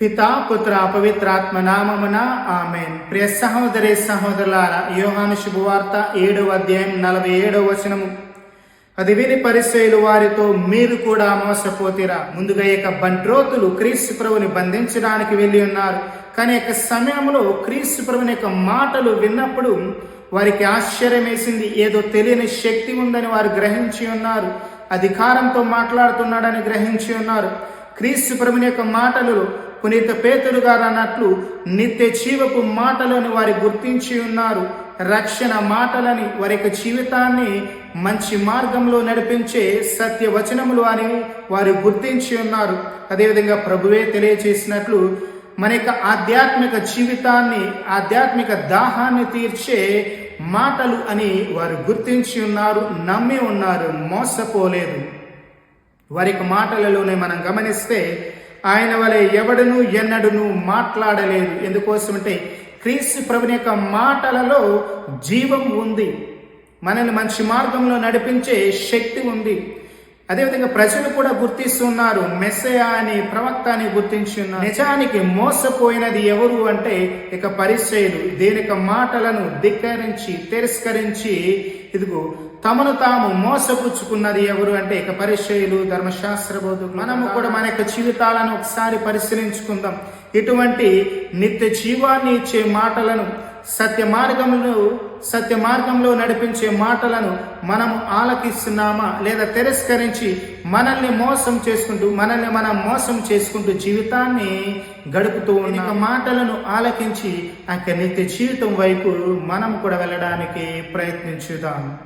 పితా పుత్ర పవిత్రాత్మ నామమున ఆమెన్. ప్రియ సహోదరి సహోదరులారా యోహాను శుభవార్త ఏడవ అధ్యాయం నలభై ఏడవ వచనము. అది విని పరిశైలు వారితో మీరు కూడా మోసపోతిరా. ముందుగా ఇక బంట్రోతులు క్రీస్తు ప్రభుని బంధించడానికి వెళ్ళి ఉన్నారు. కానీ యొక్క సమయంలో క్రీస్తు ప్రభుని యొక్క మాటలు విన్నప్పుడు వారికి ఆశ్చర్యం వేసింది. ఏదో తెలియని శక్తి ఉందని వారు గ్రహించి ఉన్నారు. అధికారంతో మాట్లాడుతున్నాడని గ్రహించి ఉన్నారు. క్రీస్తు ప్రభుని యొక్క మాటలు పునీత పేతురు గారు అన్నట్లు నిత్య జీవపు మాటలను వారి గుర్తించి ఉన్నారు. రక్షణ మాటలని వారి యొక్క జీవితాన్ని మంచి మార్గంలో నడిపించే సత్య వచనములు అని వారు గుర్తించి ఉన్నారు. అదేవిధంగా ప్రభువే తెలియచేసినట్లు మన యొక్క ఆధ్యాత్మిక జీవితాన్ని ఆధ్యాత్మిక దాహాన్ని తీర్చే మాటలు అని వారు గుర్తించి ఉన్నారు నమ్మి ఉన్నారు. మోసపోలేదు. వారి మాటలలోనే మనం గమనిస్తే ఆయన వలె ఎవడును ఎన్నడును మాట్లాడలేదు. ఎందుకోసమంటే క్రీస్తు ప్రభుని యొక్క మాటలలో జీవం ఉంది. మనల్ని మంచి మార్గంలో నడిపించే శక్తి ఉంది. అదేవిధంగా ప్రజలు కూడా గుర్తిస్తున్నారు. మెస్సయా అని ప్రవక్త అని గుర్తించి ఉన్నారు నిజానికి మోసపోయినది ఎవరు అంటే ఇక పరిచయులు దేని యొక్క మాటలను ధిక్కరించి తిరస్కరించి ఇదిగో తమను తాము మోసపుచ్చుకున్నది ఎవరు అంటే ఇక పరిచయులు ధర్మశాస్త్ర బోధకులు. మనము కూడా మన యొక్క జీవితాలను ఒకసారి పరిశీలించుకుందాం. ఇటువంటి నిత్య జీవాన్ని ఇచ్చే మాటలను సత్య మార్గంలో సత్య మార్గంలో నడిపించే మాటలను మనం ఆలకిస్తున్నామా లేదా తిరస్కరించి మనల్ని మోసం చేసుకుంటూ మనల్ని మనం మోసం చేసుకుంటూ జీవితాన్ని గడుపుతూ ఉన్న. మాటలను ఆలకించి అక్కడ నిత్య జీవితం వైపు మనం కూడా వెళ్ళడానికి ప్రయత్నించుదాం.